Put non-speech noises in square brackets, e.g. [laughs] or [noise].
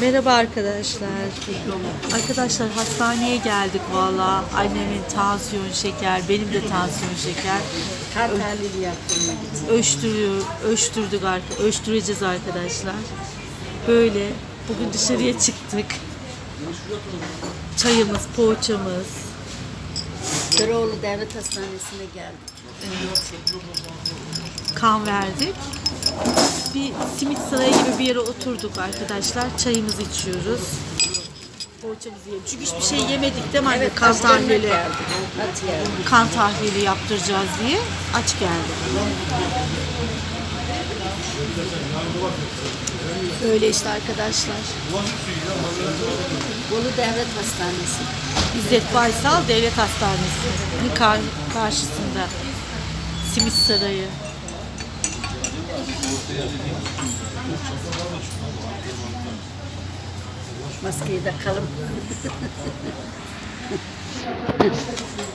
Merhaba arkadaşlar. Arkadaşlar hastaneye geldik valla. Annemin tansiyon şeker, benim de tansiyon şeker. Kan tahlili yaptırmak için. Ölçtürüyor, ölçtürdük ölçtüreceğiz arkadaşlar. Böyle bugün dışarıya çıktık. Çayımız, poğaçamız. Köroğlu Devlet Hastanesi'ne geldik. kan verdik. Bir simit sarayı gibi bir yere oturduk arkadaşlar. Çayımızı içiyoruz. Poğaçamızı yiyelim. Çünkü hiçbir şey yemedik değil mi anne? kan geldik. Hadi geldik. Kan tahlili yaptıracağız diye aç geldik. Öyle işte arkadaşlar. Bolu Devlet Hastanesi. İzzet Baysal Devlet Hastanesi'nin kar- karşısında. Simit Sarayı. Maskeyi takalım. [laughs]